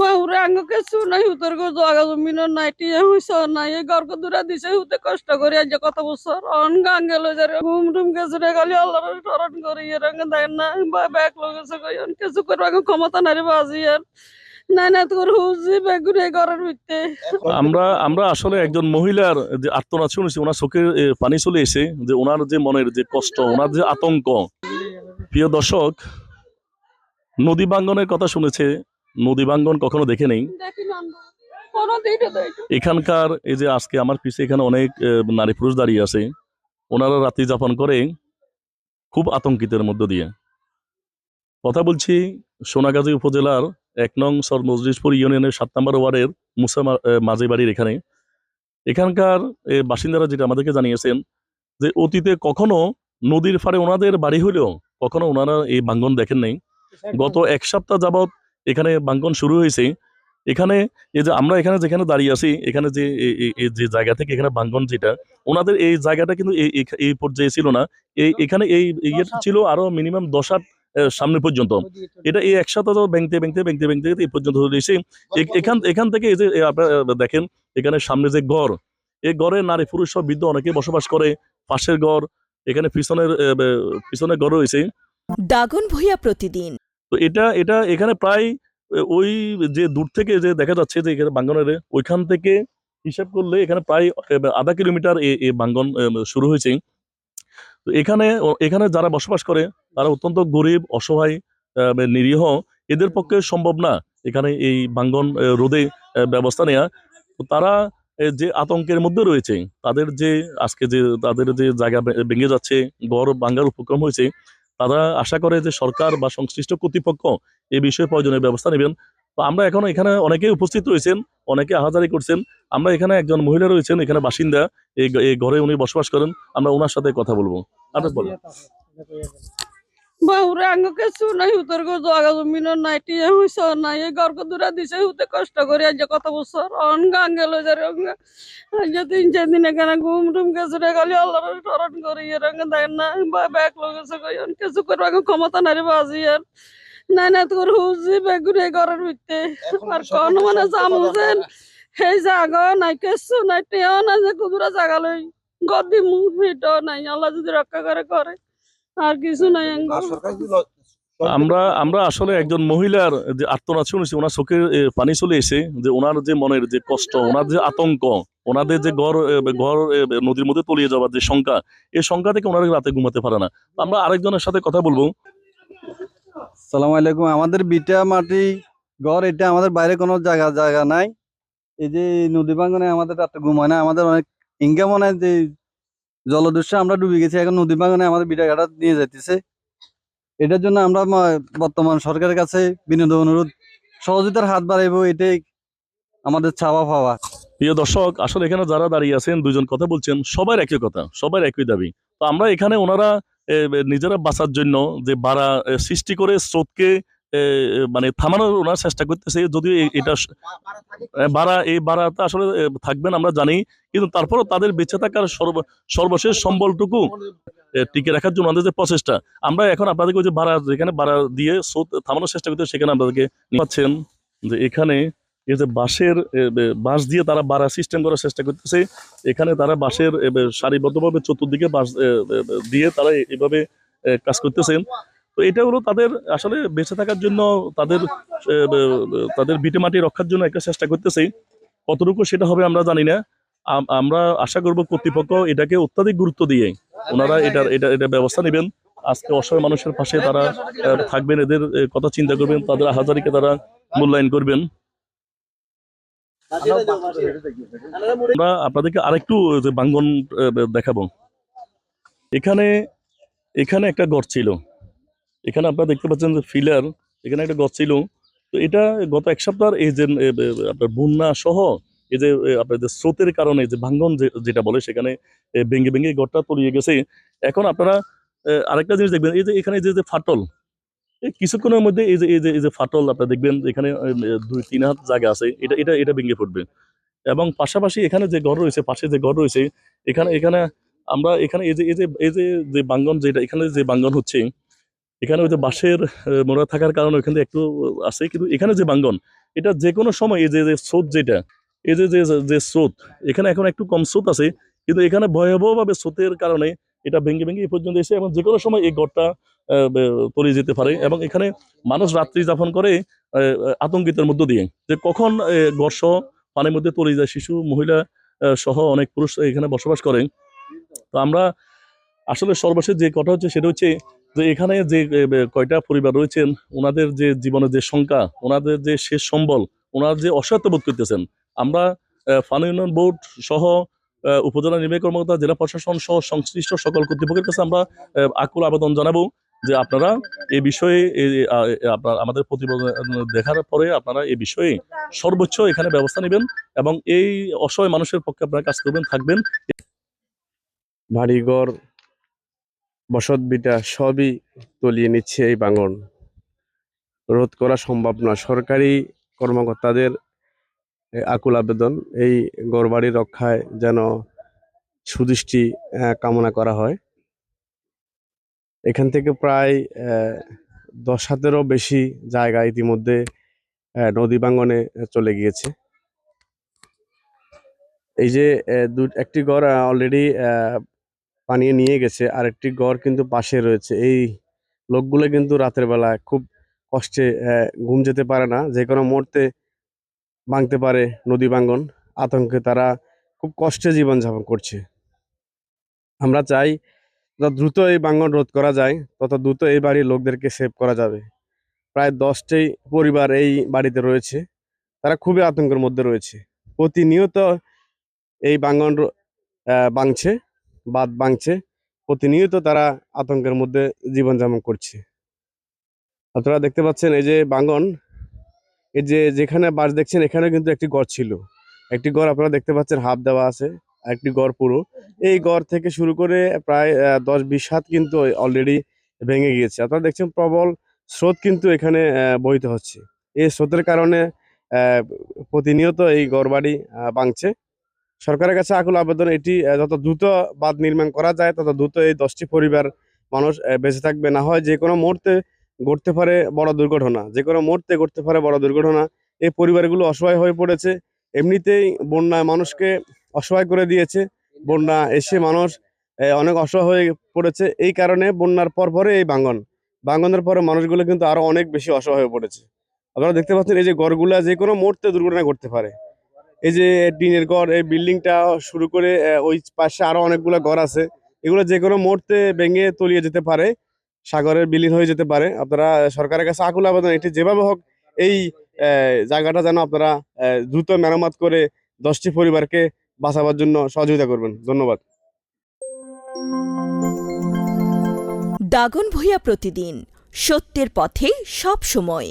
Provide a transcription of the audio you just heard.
বাহুরে আঙ্গকে শুনাই হুতর গো জাগা জমিন নাই, টিয়া হইছ নাই গর্ক দূরা দিছে হুতে কষ্ট করে, আজ কত বছর, অন গাঙ্গেল যারে, ঘুম টুম গেছে রে, খালি আল্লাহর স্মরণ করে রঙ দেয় না বা ব্যাগ লগেছে কইন কিছু করবা ক্ষমতা নারে বাজি আর আমরা আমরা আসলে একজন মহিলার যে আর্তনাদ শুনেছি, ওনার চোখে পানি চলে এসে, যে ওনার যে মনের যে কষ্ট, ওনার যে আতঙ্ক। প্রিয় দর্শক, নদী বাঙ্গনের কথা শুনেছে নদী বাঙ্গন কখনো দেখে নেই। দেখি না। কোনো দিনও দেয় এখানকার এই যে আজকে আমার পিছে এখানে অনেক নারী পুরুষ দাঁড়িয়ে আছে। ওনারা রাত্রি যাপন করে খুব আতঙ্কিতের মধ্য দিয়ে। কথা বলছি সোনাগাজী উপজেলার এক নং সর মজলিশপুর ইউনিয়নের সাত নম্বর ওয়ার্ডের মুসা মাঝে বাড়ির এখানে। এখানকার বাসিন্দারা যেটা আমাদেরকে জানিয়েছেন যে অতীতে কখনো নদীর ফাড়ে ওনাদের বাড়ি হইলেও কখনো ওনারা এই বাঙ্গন দেখেন নাই। গত এক সপ্তাহ যাবৎ এখানে বাঙ্গন শুরু হয়েছে। এখানে এই যে আমরা এখানে যেখানে দাঁড়িয়ে আছি এখানে যে যে জায়গা থেকে এখানে বাঙ্গন যেটা ওনাদের এই জায়গাটা কিন্তু এই পর্যায়ে ছিল না। এই এখানে এই ইয়েটা ছিল আরও মিনিমাম দশ হাত সামনে পর্যন্ত। এটা এই একসাথে তো ব্যাংতে ব্যাংতে ব্যাংতে ব্যাংতে এই পর্যন্ত এসে এখান এখান থেকে এই যে আপনারা দেখেন এখানে সামনে যে ঘর এই ঘরে নারী পুরুষ সব বৃদ্ধ অনেকে বসবাস করে। পাশের ঘর এখানে পিছনের পিছনের ঘর রয়েছে। দাগন ভূঁইয়া প্রতিদিন। তো এটা এটা এখানে প্রায় ওই যে দূর থেকে যে দেখা যাচ্ছে যে এখানে বাঙ্গনের ওইখান থেকে হিসাব করলে এখানে প্রায় আধা কিলোমিটার এই বাঙ্গন শুরু হয়েছে। তো এখানে এখানে যারা বসবাস করে তারা অত্যন্ত গরিব অসহায় নিরীহ এদের পক্ষে সম্ভব না এখানে এই বাঙ্গন রোদে ব্যবস্থা নেয়া। তো তারা যে আতঙ্কের মধ্যে রয়েছে তাদের যে আজকে যে তাদের যে জায়গা ভেঙে যাচ্ছে গড় ভাঙ্গার উপক্রম হয়েছে তারা আশা করে যে সরকার বা সংশ্লিষ্ট কর্তৃপক্ষ এই বিষয়ে প্রয়োজনীয় ব্যবস্থা নেবেন। তো আমরা এখন এখানে অনেকেই উপস্থিত রয়েছেন, অনেকে আহাজারি করছেন। আমরা এখানে একজন মহিলা রয়েছেন, এখানে বাসিন্দা। এই ঘরে উনি বসবাস করেন। আমরা ওনার সাথে কথা বলব। আপনার বলেন। বাহুরে আঙ্গকে শুনাই হুতর গো জাগা জমিন নাই টিয়া হইছ নাই এই গর্ক দূরা দিছে হুতে কষ্ট করে আজ কত বছর অন গাঙ্গেল যারে আজ তিন চার দিন এখানে ঘুম টুম গেছে রে খালি আল্লাহর স্মরণ করে ইয়ে রঙ দেয় না ব্যাগ লগেছে কইন কিছু করবা ক্ষমতা নারে বাজি আর নাই না তোর হুজি বেগুনে ঘরের ভিতরে আর কোন মানে জামুছেন সেই জাগা নাই কিছু নাই টেও না যে কুদুরা জাগা লই গদি মুখ এটাও নাই আল্লাহ যদি রক্ষা করে করে। আর কিছু নাই আমরা আমরা আসলে একজন মহিলার যে আর্তনাদ শুনেছি ওনার চোখে পানি চলে এসে যে ওনার যে মনের যে কষ্ট ওনার যে আতঙ্ক ওনাদের যে ঘর ঘর নদীর মধ্যে তলিয়ে যাওয়ার যে শঙ্কা এই শঙ্কা থেকে ওনারা রাতে ঘুমাতে পারে না। আমরা আরেকজনের সাথে কথা বলব। সালাম আলাইকুম। আমাদের বিটা মাটি ঘর এটা আমাদের বাইরে কোনো জায়গা জায়গা নাই। এই যে নদী বাঙ্গনে আমাদের রাতে ঘুমায় না। আমাদের অনেক ইনকাম মনে হয় যে জলদস্যু আমরা ডুবে গেছি, এখন নদী বাগানে আমাদের বিটা ঘাটা নিয়ে যাইতেছে। এটার জন্য আমরা বর্তমান সরকারের কাছে বিনোদন অনুরোধ, সহযোগিতার হাত বাড়াইবো, এটাই আমাদের চাওয়া পাওয়া। প্রিয় দর্শক, আসলে এখানে যারা দাঁড়িয়ে আছেন, দুজন কথা বলছেন, সবার একই কথা, সবার একই দাবি। তো আমরা এখানে ওনারা নিজেরা বাঁচার জন্য যে বাড়া সৃষ্টি করে স্রোতকে মানে থামানোর ওনার চেষ্টা করতেছে, যদিও এটা বাড়া এই বাড়াটা আসলে থাকবেন আমরা জানি। কিন্তু তারপরও তাদের বেঁচে থাকার সর্ব- সর্বশেষ সম্বলটুকু টিকে রাখার জন্য আমাদের যে প্রচেষ্টা। আমরা এখন আপনাদেরকে যে বাড়া যেখানে বাড়া দিয়ে স্রোত থামানোর চেষ্টা করতে সেখানে আপনাদেরকে পাচ্ছেন যে এখানে এই যে বাঁশের বাঁশ দিয়ে তারা বাড়া সিস্টেম করার চেষ্টা করতেছে। এখানে তারা বাঁশের সারিবদ্ধভাবে চতুর্দিকে বাঁশ দিয়ে তারা এভাবে কাজ করতেছেন। তো এটা হলো তাদের আসলে বেঁচে থাকার জন্য তাদের তাদের ভিটে মাটি রক্ষার জন্য একটা চেষ্টা করতেছে। কতটুকু সেটা হবে আমরা জানি না। আম- আমরা আশা করব কর্তৃপক্ষ এটাকে অত্যাধিক গুরুত্ব দিয়ে ওনারা এটার, এটা এটা ব্যবস্থা নেবেন। আজকে অসহায় মানুষের পাশে তারা থাকবেন, এদের কথা চিন্তা করবেন, তাদের হাজারিকে তারা মূল্যায়ন করবেন। আমরা আপনাদেরকে আরেকটু বাঙ্গন দেখাবো। এখানে এখানে একটা ঘর ছিল। এখানে আপনারা দেখতে পাচ্ছেন যে ফিলার, এখানে একটা ঘর ছিল। তো এটা গত এক সপ্তাহ এই যে আপনার বন্যা সহ এই যে আপনার যে স্রোতের কারণে, যে ভাঙ্গন যেটা বলে সেখানে ভেঙে ভেঙে ঘরটা তলিয়ে গেছে। এখন আপনারা আরেকটা জিনিস দেখবেন, এই যে এখানে যে যে ফাটল এই কিছুক্ষণের মধ্যে এই যে এই যে এই যে ফাটল আপনারা দেখবেন এখানে দুই, তিন হাত জায়গা আছে, এটা এটা এটা ভেঙে পড়বে। এবং পাশাপাশি এখানে যে ঘর রয়েছে, পাশে যে ঘর রয়েছে, এখানে এখানে আমরা এখানে এই যে এই যে এই যে যে বাঙ্গন যেটা, এখানে যে বাঙ্গন হচ্ছে এখানে ওই যে বাঁশের মোড়া থাকার কারণে ওখানে একটু আছে, কিন্তু এখানে যে বাঙ্গন, এটা যে কোনো সময়, এই যে যে স্রোত যেটা, এই যে যে যে স্রোত, এখানে এখন একটু কম স্রোত আছে, কিন্তু এখানে ভয়াবহভাবে স্রোতের কারণে এটা ভেঙে ভেঙে এই পর্যন্ত এসে এবং যে কোনো সময় এই গড়টা তলিয়ে যেতে পারে এবং এখানে মানুষ রাত্রি যাপন করে আতঙ্কিতের মধ্য দিয়ে, যে কখন সহ পানির মধ্যে তলিয়ে যায়, শিশু, মহিলা সহ অনেক পুরুষ এখানে বসবাস করে। তো আমরা আসলে সর্বশেষ যে কথা হচ্ছে সেটা হচ্ছে যে এখানে যে কয়টা পরিবার রয়েছেন, ওনাদের যে জীবনের যে শঙ্কা ওনাদের যে শেষ সম্বল, ওনারা যে অসহায়ত্ব বোধ করতেছেন, আমরা ফানি উন্নয়ন বোর্ড সহ উপজেলা নির্বাহী কর্মকর্তা, জেলা প্রশাসন সহ সংশ্লিষ্ট সকল কর্তৃপক্ষের কাছে আমরা আকুল আবেদন জানাব যে আপনারা এ বিষয়ে আপনার আমাদের প্রতিবেদন দেখার পরে আপনারা এ বিষয়ে সর্বোচ্চ এখানে ব্যবস্থা নেবেন এবং এই অসহায় মানুষের পক্ষে আপনারা কাজ করবেন, থাকবেন। বাড়িঘর বসত বিটা সবই তলিয়ে নিচ্ছে এই বাঙন। রোধ করা সম্ভব না। সরকারি কর্মকর্তাদের আকুল আবেদন এই গড়বাড়ি রক্ষায় যেন সুদৃষ্টি কামনা করা হয়। এখান থেকে প্রায় দশ হাতেরও বেশি জায়গা ইতিমধ্যে নদী বাঙ্গনে চলে গিয়েছে। এই যে দু- একটি ঘর অলরেডি পানিয়ে নিয়ে গেছে আর একটি ঘর কিন্তু পাশে রয়েছে। এই লোকগুলো কিন্তু রাতের বেলা খুব কষ্টে ঘুম যেতে পারে না যে কোনো মুহূর্তে ভাঙতে পারে নদী ভাঙ্গন আতঙ্কে তারা খুব কষ্টে জীবনযাপন করছে। আমরা চাই যত দ্রুত এই ভাঙ্গন রোধ করা যায় তত দ্রুত এই বাড়ির লোকদেরকে সেভ করা যাবে। প্রায় দশটি পরিবার এই বাড়িতে রয়েছে তারা খুবই আতঙ্কের মধ্যে রয়েছে। প্রতিনিয়ত এই আহ, ভাঙছে। বাদ ভাঙছে প্রতিনিয়ত তারা আতঙ্কের মধ্যে জীবনযাপন করছে। আপনারা দেখতে পাচ্ছেন এই যে বাঙ্গন এই যে যেখানে বাস দেখছেন এখানে কিন্তু একটি গড় ছিল। একটি গড় আপনারা দেখতে পাচ্ছেন হাফ দেওয়া আছে একটি গড় পুরো। এই গড় থেকে শুরু করে প্রায় দশ বিশ হাত কিন্তু অলরেডি ভেঙে গিয়েছে। আপনারা দেখছেন প্রবল স্রোত কিন্তু এখানে বহিত হচ্ছে। এই স্রোতের কারণে প্রতিনিয়ত এই আহ, ভাঙছে। সরকারের কাছে আকুল আবেদন এটি যত দ্রুত বাঁধ নির্মাণ করা যায়, তত দ্রুত এই দশটি পরিবার মানুষ বেঁচে থাকবে। না হয় যে কোনো মুহূর্তে ঘটতে পারে বড় দুর্ঘটনা, যে কোনো মুহূর্তে ঘটতে পারে বড় দুর্ঘটনা। এই পরিবারগুলো অসহায় হয়ে পড়েছে। এমনিতেই বন্যা মানুষকে অসহায় করে দিয়েছে। বন্যা এসে মানুষ অনেক অসহায় হয়ে পড়েছে। এই কারণে বন্যার পর পরে এই বাঙ্গন বাঙ্গনের পরে মানুষগুলো কিন্তু আরও অনেক বেশি অসহায় হয়ে পড়েছে। আপনারা দেখতে পাচ্ছেন এই যে গড়গুলা যে কোনো মুহূর্তে দুর্ঘটনা ঘটতে পারে। এই যে টিনের ঘর, এই বিল্ডিংটা শুরু করে ওই পাশে আরও অনেকগুলো ঘর আছে। এগুলো যে কোনো মুহূর্তে ভেঙে তলিয়ে যেতে পারে, সাগরের বিলীন হয়ে যেতে পারে। আপনারা সরকারের কাছে আকুল আবেদন এটি যেভাবে হোক, এই জায়গাটা যেন আপনারা দ্রুত মেরামত করে দশটি পরিবারকে বাঁচাবার জন্য সহযোগিতা করবেন। ধন্যবাদ। দাগন ভূয়া প্রতিদিন, সত্যের পথে সব সময়।